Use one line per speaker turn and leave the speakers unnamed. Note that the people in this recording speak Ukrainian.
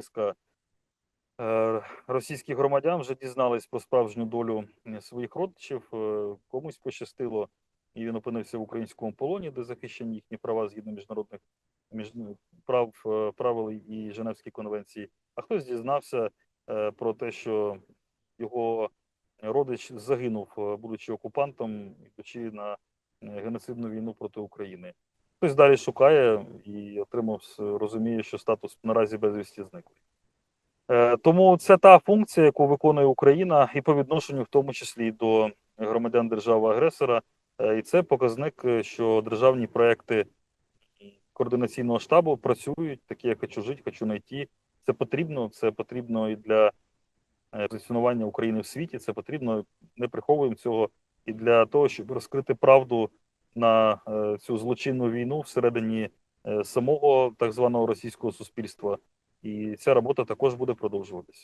низка е, російських громадян вже дізнались про справжню долю своїх родичів. Е, Комусь пощастило, і він опинився в українському полоні, де захищені їхні права згідно міжнародних між, прав, е, правил і Женевської конвенції. А хтось дізнався про те, що його родич загинув, будучи окупантом, йдучи на геноцидну війну проти України. Хтось далі шукає і отримав розуміє, що статус наразі безвісті зниклий. Е, Тому це та функція, яку виконує Україна, і по відношенню, в тому числі до громадян держави-агресора. Е, І це показник, е, що державні проекти координаційного штабу працюють, такі як хочу жити, хочу знайти. Це потрібно. Це потрібно і для позиціонування України в світі. Це потрібно. Не приховуємо цього і для того, щоб розкрити правду на е, цю злочинну війну всередині е, самого так званого російського суспільства. І ця робота також буде продовжуватися.